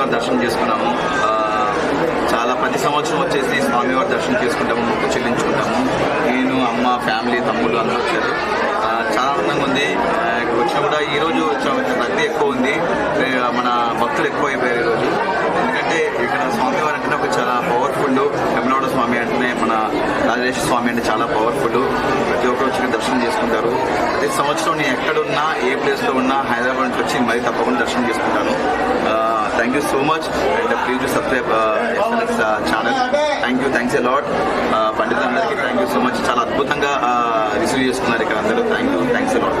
స్వామివారి దర్శనం చేసుకున్నాము. చాలా ప్రతి సంవత్సరం వచ్చేసి స్వామివారి దర్శనం చేసుకుంటాము మొక్కు చెల్లించుకుంటాము. నేను అమ్మ ఫ్యామిలీ తమ్ముళ్ళు అందరూ వచ్చారు. చాలా ఆనందంగా ఉంది. ఆ, ఇక్కడికి వచ్చినా కూడా ఈరోజు కొంచెం రద్దీ ఎక్కువ ఉంది. మన భక్తులు ఎక్కువ అయిపోయారు ఈరోజు ఎందుకంటే ఇక్కడ స్వామివారి అంటే ఒక చాలా పవర్ఫుల్ వెమలాడ స్వామి అంటేనే మన రాజేశ్వర స్వామి అంటే చాలా పవర్ఫుల్ ప్రతి ఒక్కరు వచ్చి దర్శనం చేసుకుంటారు. ప్రతి సంవత్సరం నేను ఎక్కడున్నా ఏ ప్లేస్లో ఉన్నా హైదరాబాద్ నుంచి వచ్చి మరీ తప్పకుండా దర్శనం చేసుకుంటాను. Thank you so much and please subscribe SLS channel thank you thanks a lot పండితులందరికీ thank you so much చాలా అద్భుతంగా రిసీవ్ చేసుకున్నారు ఇక్కడ అందరూ. Thank you thanks a lot